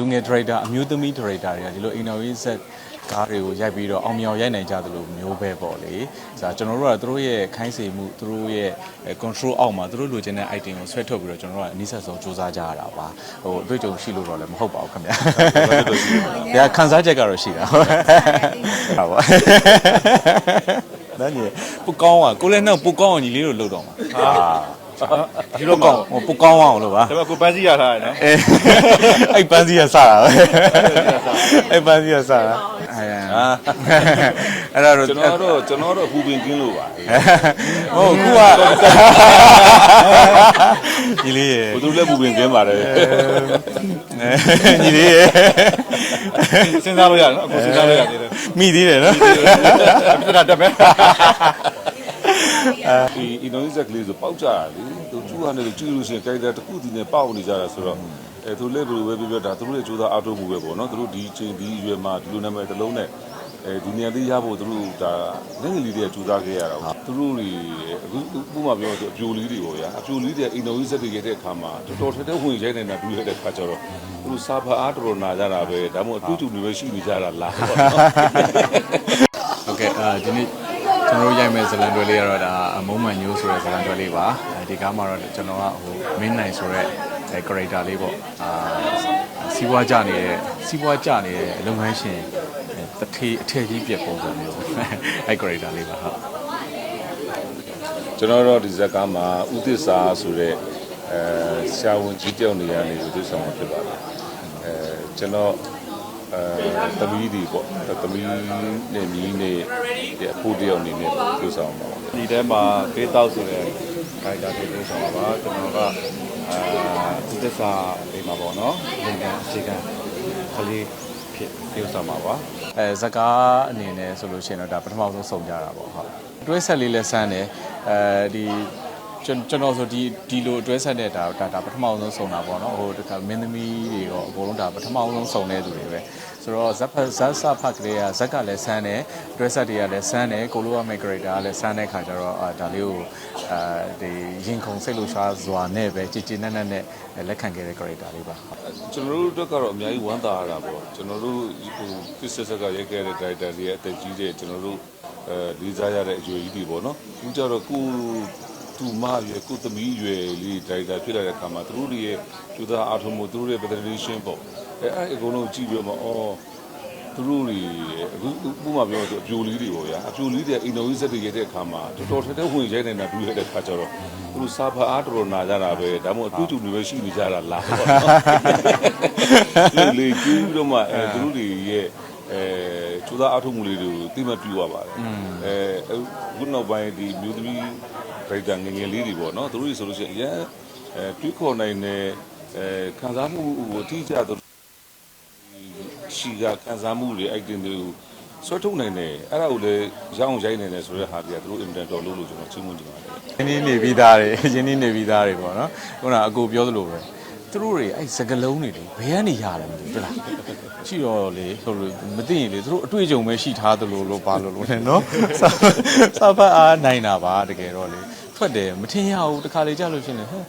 လူငယ် director အမျိုးသမီး director တွေကဒီလိုအိမ်တော်ရေးဆက်ကားတွေကိုရိုက်ပြီးတော့အောင်မြောင်ရိုက်နိုင်ကြသလိုမျိုးပဲပေါ့လေ။ဒါကျွန်တော်တို့ကသူတို့ရဲ့ခိုင်းစေမှုသူတို့ရဲ့ control အောက်မှာသူတို့လိုချင်တဲ့ item ကိုဆွဲထုတ်ပြီးတော့ကျွန်တော်တို့ကအနည်းဆက်ဆုံးစူးစမ်းကြရတာပါ။ဟိုအတွေ့အကြုံရှိလို့တော့လည်းမဟုတ်ပါဘူးခင်ဗျာ။ဒါခံစားချက်ကတော့ရှိတာ။ဟုတ်ပါ။ဒါညပူကောင်းอ่ะကိုလည်းနှောက်ပူကောင်းအောင်ညီလေးတို့လှုပ်တော့မှာ။ဟာ ဒီလိုကောင်းဟိုပူကောင်းအောင်လို့ပါဒါပေမဲ့ကိုပန်းစီရထားတယ်နော်အဲအဲ့ပန်းစီရစတာပဲအဲ့ပန်းစီရစတာအဲအဲ့ဒါတော့ကျွန်တော်တို့ကျွန်တော်တို့အပူပင်ကင်းလို့ပါဟုတ်ခုကညီလေးရေဘယ်သူလဲပူပင်ကင်းပါတယ်ညီလေးရေစဉ်းစားလို့ရတယ်နော်အခုစဉ်းစားလို့ရသေးတယ်မိသေးတယ်နော်ပြဿနာတက်မ အဲဒီအင်ဒိုနီးရှားကလေးဆိုပေါက်ကြတာလေသူကျူဟာနဲ့ကျူလို့ရှိရင် character တစ်ခုတည်းနဲ့ပေါက်နေကြတာဆိုတော့အဲသူလည်းဘယ်လိုပဲပြောပြောဒါသူတို့ရဲ့ကြိုးစားအားထုတ်မှုပဲပေါ့နော်သူတို့ဒီချိန်ဒီရွယ်မှာဒီလိုနာမည်တစ်လုံးနဲ့အဲဒီနေရာလေးရဖို့သူတို့ဒါလက်ငယ်လေးတွေကကြိုးစားခဲ့ရတာပေါ့သူတို့တွေအခုဥပမာပြောဆိုအပြိုလေးတွေပေါ့ဗျာအပြိုလေးတွေအင်ဒိုနီးရှားတွေရတဲ့အခါမှာတော်တော်ထက်ထက်ဝင်ရိုက်နေတာတွေ့ရတဲ့အခါကျတော့သူတို့စာဖတ်အားတော်တော်နာကြတာပဲဒါမှမဟုတ်အတူတူတွေပဲရှိနေကြတာလားဟုတ်ကဲ့အာဒီနေ့ ကျွန်တော်တို့ရိုက်မဲ့ဇလန်တွဲလေးကတော့ဒါအမုံမှန်ညိုးဆိုတဲ့ဇလန်တွဲလေးပါအဲဒီကားမှာတော့ကျွန်တော်ကဟိုမင်းနိုင်ဆိုတဲ့အဲ character လေးပေါ့အာစီးပွားကြနေတဲ့စီးပွားကြနေတဲ့လုပ်ငန်းရှင်တထေးအထက်ကြီးပြက်ပုံစံမျိုးအဲ character လေးပါဟုတ်ကျွန်တော်တို့ဒီဇက်ကားမှာဥသစ္စာဆိုတဲ့အဲဆရာဝန်ကြီးတယောက်နေရာနေဥသစ္စာမှာဖြစ်ပါတယ်အဲကျွန်တော် အဲသမီးဒီပေါ့သမီးနဲ့မီးနဲ့ဒီအဖိုးတယောက်အနေနဲ့ဥစ္စာမှာပါဒီထဲမှာကေးတောက်ဆိုတဲ့ခိုင်တာတွေပြောဆောင်ပါကျွန်တော်ကအာဒီသစ္စာအိမ်မှာပေါ့နော်လင်ကန်အခြေခံကလေးဖြစ်ပြောဆောင်ပါပါအဲဇကားအနေနဲ့ဆိုလို့ရှိရင်တော့ဒါပထမဆုံးစုံကြတာပေါ့ဟုတ်တွဲဆက်လေးလဲဆန်းတယ်အဲဒီ ကျွန်ကျွန်တော်ဆိုဒီဒီလိုတွဲဆက်တဲ့ဒါဒါဒါပထမဆုံးစုံတာပေါ့နော်ဟိုတခါမင်းသမီးတွေရောအကုန်လုံးဒါပထမဆုံးစုံတဲ့သူတွေပဲဆိုတော့ဇက်ဖက်ဇက်ဆာဖတ်ကလေးကဇက်ကလည်းဆန်းတယ်တွဲဆက်တွေကလည်းဆန်းတယ်ကိုလိုရမယ့် character ကလည်းဆန်းတဲ့ခါကျတော့အာဒါလေးကိုအာဒီရင်ခုန်စိတ်လှရှားစွာနဲ့ပဲကြည်ကြည်နက်နက်နဲ့လက်ခံခဲ့တဲ့ character လေးပါဟုတ်ကျွန်တော်တို့အတွက်ကတော့အများကြီးဝမ်းသာရတာပေါ့ကျွန်တော်တို့ဟိုကစ်ဆက်ဆက်ကရိုက်ခဲ့တဲ့ director တွေရဲ့အသက်ကြီးတဲ့ကျွန်တော်တို့အဲလေးစားရတဲ့အရွယ်ကြီးတွေပေါ့နော်သူကြတော့ကို သူမရွယ်ကိုသမီးရွယ်လေး director ဖြစ်လာတဲ့အခါမှာသူတို့တွေရဲ့ကျူသားအားထုတ်မှုသူတို့ရဲ့ presentation ပေါ့အဲအဲ့အကုန်လုံးကြည့်ပြီးတော့မှအော်သူတို့တွေအခုဥပမာပြောဆိုအပြိုလေးတွေပေါ့ဗျာအပြိုလေးတွေအင်ဒိုနီးရှားတွေရဲ့တဲ့အခါမှာတော်တော်ထဲထဲဝင်ရိုက်နေတာတွေ့ရတဲ့အခါကျတော့သူတို့စာဖာအားတော်တော်နာကြတာပဲဒါမှမဟုတ်အတူတူတွေပဲရှိနေကြတာလားပေါ့နော်လေလေကျူးပြီးတော့မှအဲသူတို့တွေရဲ့ အဲကျူသားအထုမှုလေးတွေကိုသိမှပြူရပါတယ်အဲအခုနောက်ပိုင်းဒီမျိုးသမီးဒိုက်တာငယ်ငယ်လေးတွေပေါ့နော်သူတို့တွေဆိုလို့ရှိရင်အရင်အဲတွေးခေါ်နိုင်တဲ့အဲခံစားမှုကိုအထီးကျတော့ရှီကခံစားမှုတွေ item တွေကိုဆွဲထုတ်နိုင်တယ်အဲ့ဒါကိုလည်းရအောင်ရိုက်နိုင်တယ်ဆိုတဲ့ဟာတွေကသူတို့ inventor တော်လို့လို့ကျွန်တော်ချီးမွမ်းချင်ပါတယ်ရင်းနှီးနေပြီးသားတွေရင်းနှီးနေပြီးသားတွေပေါ့နော်ခုနကအကိုပြောသလိုပဲ သူတို့တွေအဲ့စကလုံးတွေလေဘယ်ကနေရတယ်မသိဘူးလားရှိတော့လေဟိုလိုမသိရင်လေသူတို့အတွေ့အကြုံပဲရှိထားသလိုလို့ပါလို့လို့ ਨੇ နော်စာဖတ်အားနိုင်တာပါတကယ်တော့လေထွက်တယ်မထင်ရဘူးတခါလေကြာလို့ရှင်းတယ်ဟဲ့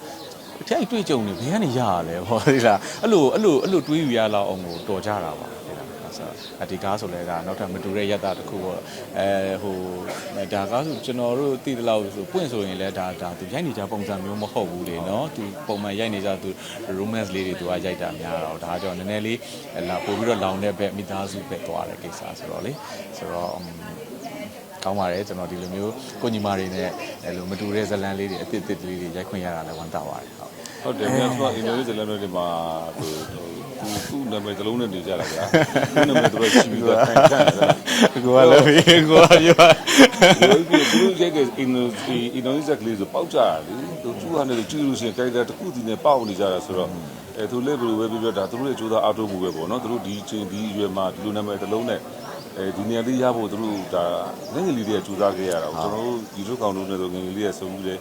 အထက်တွေ့ကြုံနေဘယ်ကနေရရလဲဟောဒီလားအဲ့လိုအဲ့လိုအဲ့လိုတွေးယူရလောက်အောင်ကိုတော်ကြတာပါဒီလား ဆိုတော့ဒီကားဆိုလဲဒါနောက်ထပ်မတူတဲ့ရက်တာတစ်ခုပေါ့အဲဟိုဒါကားဆိုကျွန်တော်တို့သိတဲ့လောက်ဆိုပွင့်ဆိုရင်လဲဒါဒါသူရိုက်နေကြပုံစံမျိုးမဟုတ်ဘူးလေနော်သူပုံမှန်ရိုက်နေကြသူ romance လေးတွေသူကရိုက်တာများတော့ဒါကြောင့်နည်းနည်းလေးလာပို့ပြီးတော့လောင်တဲ့ဘက်မိသားစုဘက်သွားတဲ့ကိစ္စဆိုတော့လေဆိုတော့ ကောင်းပါတယ်ကျွန်တော်ဒီလိုမျိုးကိုညီမတွေနဲ့အဲလိုမတူတဲ့ဇလန်လေးတွေအစ်စ်အစ်စ်လေးတွေရိုက်ခွင့်ရတာလည်းဝမ်းသာပါတယ်ဟုတ်ဟုတ်တယ်မြန်စွာအင်ဒိုနီးရှားလန်တွေမှာဟိုသူ့နာမည်တစ်လုံးနဲ့နေကြတာဗျာသူ့နာမည်တော့ရှိပြီးတော့ထိုင်ခံတယ်ကိုကလည်းပြီးကိုကပြောဒီလိုရိုက်တဲ့အင်ဒိုအင်ဒိုနီးရှားကလေးဆိုပေါက်ကြတာလေသူကျူဟာနဲ့ကျူလို့ရှိရင်ကြိုက်တာတစ်ခုတည်းနဲ့ပေါက်နေကြတာဆိုတော့အဲသူလက်ဘယ်လိုပဲပြောပြောဒါသူတို့ရဲ့ကြိုးစားအားထုတ်မှုပဲပေါ့နော်သူတို့ဒီချင်းဒီရွယ်မှာဒီလိုနာမည်တစ်လုံးနဲ့ အဲဒီနေရာလေးရဖို့သူတို့ဒါငယ်ငယ်လေးတွေကကြိုးစားခဲ့ရတာကျွန်တော်တို့ဒီလိုကောင်တို့နဲ့ဆိုငယ်ငယ်လေးရဲ့ဆုံးမှုလေ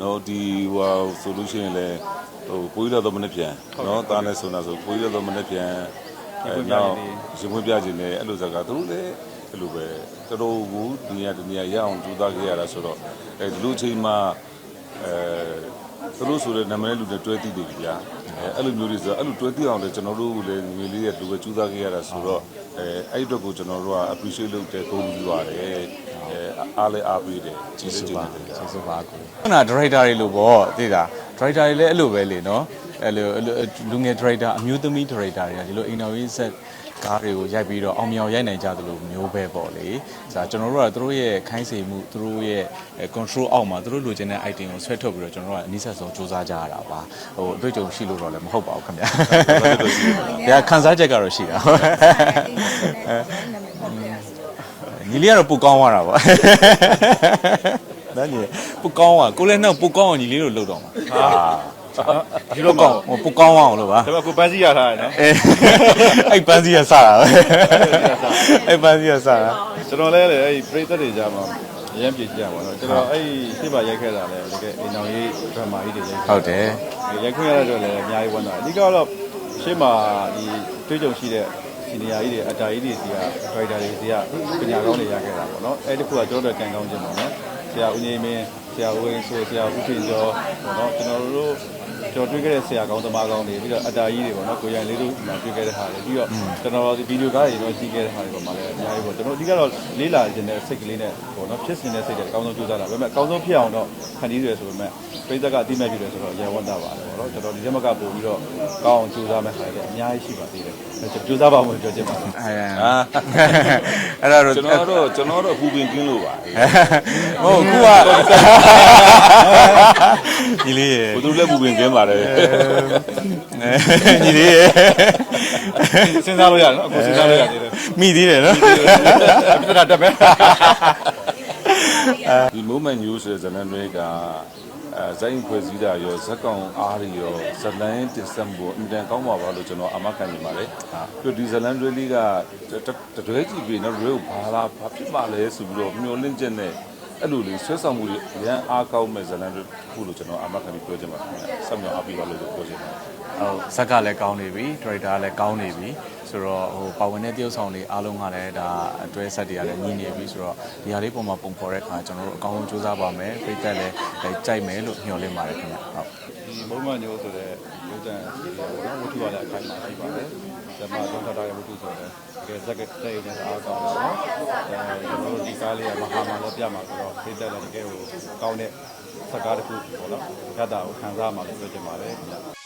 နော်ဒီဟိုဆိုလို့ရှိရင်လည်းဟိုကိုကြီးတော်မနေ့ပြန်နော်တားနဲ့ဆိုတာဆိုကိုကြီးတော်မနေ့ပြန်အဲနောက်ရှင်မွေးပြခြင်းနဲ့အဲ့လိုစကားသူတို့လည်းအဲ့လိုပဲတော်တော်ကိုဒီနေရာဒီနေရာရအောင်ကြိုးစားခဲ့ရတာဆိုတော့အဲဒီလိုချိန်မှာအဲသူတို့ဆိုတဲ့နာမည်လူတွေတွဲသိတယ်ဗျာအဲအဲအဲ့လိုမျိုးတွေဆိုတော့အဲ့လိုတွဲသိအောင်လည်းကျွန်တော်တို့လည်းငွေလေးရဲ့လူပဲကြိုးစားခဲ့ရတာဆိုတော့ အဲအဲ့ဒီအတွက်ကိုကျွန်တော်တို့က appreciate လုပ်တယ်ဂုဏ်ယူပါတယ်အဲအားလည်းအားပေးတယ်ကျေးဇူးပါကျေးကျေးဇူးပါကိုခုနဒရိုက်တာတွေလို့ပေါ့သိတာဒရိုက်တာတွေလည်းအဲ့လိုပဲလေနော်အဲ့လိုအဲ့လိုလူငယ်ဒရိုက်တာအမျိုးသမီးဒရိုက်တာတွေကဒီလိုအင်တာဗျူးဆ က်ကားတွေကိုရိုက်ပြီးတော့အောင်မြောင်ရိုက်နိုင်ကြသလိုမျိုးပဲပေါ့လေ။ဒါကျွန်တော်တို့ကသူတို့ရဲ့ခိုင်းစေမှုသူတို့ရဲ့ control အောက်မှာသူတို့လိုချင်တဲ့ item ကိုဆွဲထုတ်ပြီးတော့ကျွန်တော်တို့ကအနည်းဆက်ဆုံးစူးစမ်းကြရတာပါ။ဟိုအတွေ့အကြုံရှိလို့တော့လည်းမဟုတ်ပါဘူးခင်ဗျာ။ဒါခံစားချက်ကတော့ရှိတာ။ညီလေးကတော့ပူကောင်းသွားတာပေါ့။ဒါညီပူကောင်းသွားကိုလည်းနောက်ပူကောင်းအောင်ညီလေးတို့လှုပ်တော့မှာ။ဟာ ဒီလိုကောင်းဟိုပူကောင်းအောင်လို့ပါဒါပေမဲ့ကိုပန်းစီရထားတယ်နော်အဲအဲ့ပန်းစီရစတာပဲအဲ့ပန်းစီရစတာကျွန်တော်လည်းလေအဲ့ပရိသတ်တွေကြားမှာအရင်ပြည့်ကြပါတော့ကျွန်တော်အဲ့ရှေ့မှာရိုက်ခဲ့တာလည်းတကယ်အိမ်တော်ရေးဒရမာကြီးတွေရိုက်ခဲ့ဟုတ်တယ်ရိုက်ခွင့်ရတဲ့အတွက်လည်းအများကြီးဝမ်းသာတယ်အဓိကတော့ရှေ့မှာဒီတွေးကြုံရှိတဲ့စီနီယာကြီးတွေအတာကြီးတွေစီကဒရိုက်တာတွေစီကပညာကောင်းတွေရခဲ့တာပေါ့နော်အဲ့ဒီခုကကျွန်တော်တို့ကံကောင်းခြင်းပေါ့နော်ဆရာဦးငိမ့်မင်းဆရာဦးဝင်းဆိုဆရာဦးခင်ကျော်ပေါ့နော်ကျွန်တော်တို့ ကျွန်တော်တွေ့ခဲ့တဲ့ဆရာကောင်းသမားကောင်းတွေပြီးတော့အတာကြီးတွေပေါ့နော်ကိုရန်လေးတို့ဒီမှာတွေ့ခဲ့တဲ့ဟာတွေပြီးတော့ကျွန်တော်ဒီဗီဒီယိုကားတွေတော့ကြည့်ခဲ့တဲ့ဟာတွေပေါ့မှာလည်းအများကြီးပေါ့ကျွန်တော်အဓိကတော့လေးလာခြင်းတဲ့စိတ်ကလေးနဲ့ပေါ့နော်ဖြစ်စဉ်တဲ့စိတ်တွေအကောင်းဆုံးကြိုးစားတာဒါပေမဲ့အကောင်းဆုံးဖြစ်အောင်တော့ဖန်တီးရတယ်ဆိုပေမဲ့ပိဿကအတိမဲ့ဖြစ်တယ်ဆိုတော့ရဝတ်တာပါတယ်ပေါ့နော်ကျွန်တော်ဒီရက်မကပို့ပြီးတော့ကောင်းအောင်ကြိုးစားမဲ့ဟာတွေအများကြီးရှိပါသေးတယ်ကြိုးစားပါမယ်ပြောချင်ပါတယ်အဲအဲ့ဒါတော့ကျွန်တော်တို့ကျွန်တော်တို့အပူပင်ကင်းလို့ပါဟုတ်ခုကညီလေးရေဘယ်သူလည်းအပူပင်ကင်းပါတယ်ညီလေးရေ စဉ်းစားလို့ရတယ်နော်အခုစဉ်းစားလို့ရသေးတယ်မိသေးတယ်နော်ပြဿနာတက်မယ်ဒီ moment news ဆိုတဲ့ဇာတ်လမ်းတွေကအဲဇိုင်းဖွဲ့စည်းတာရောဇက်ကောင်အားတွေရောဇလန်းတင်ဆက်မှုအင်တန်ကောင်းပါပါလို့ကျွန်တော်အမခံနေပါတယ်။ပြီးတော့ဒီဇလန်းတွေလေးကတတွဲကြည့်ပြီးတော့ရေကိုဘာလာဘာဖြစ်ပါလဲဆိုပြီးတော့မျောလင့်ချက်နဲ့အဲ့လိုလေးဆွဲဆောင်မှုတွေအရန်အားကောင်းမဲ့ဇလန်းတွေခုလို့ကျွန်တော်အမခံပြီးပြောချင်ပါတယ်။ဆက်မြောက်အားပေးပါလို့ပြောချင်ပါတယ် ဟုတ်ဇက်ကလည်းကောင်းနေပြီဒရိုက်တာလည်းကောင်းနေပြီဆိုတော့ဟိုပါဝင်တဲ့တရုပ်ဆောင်တွေအားလုံးကလည်းဒါအတွဲဆက်တွေကလည်းညီနေပြီဆိုတော့ဒီဟာလေးပုံမှာပုံဖော်တဲ့အခါကျွန်တော်တို့အကောင်းဆုံးစူးစမ်းပါမယ်ပြည့်တက်လည်းကြိုက်မယ်လို့ညွှန်လင့်ပါတယ်ခင်ဗျဟုတ်ဒီဘုံမညိုဆိုတဲ့ရုပ်တံစီရီပေါ့နော်ဝတ္ထုကလည်းအခိုင်အမာရှိပါတယ်။ဇမတော့ထတာရဲ့ဝတ္ထုဆိုတဲ့တကယ်ဇက်ကတဲ့ရင်အားကောင်းတယ်နော်။အဲကျွန်တော်တို့ဒီကားလေးကမဟာမာလည်းပြမှာဆိုတော့ဖိတ်တက်လည်းတကယ်ကိုကောင်းတဲ့စကားတစ်ခုပေါ့နော်။ရတာကိုခံစားမှာလို့ပြောချင်ပါတယ်ခင်ဗျာ။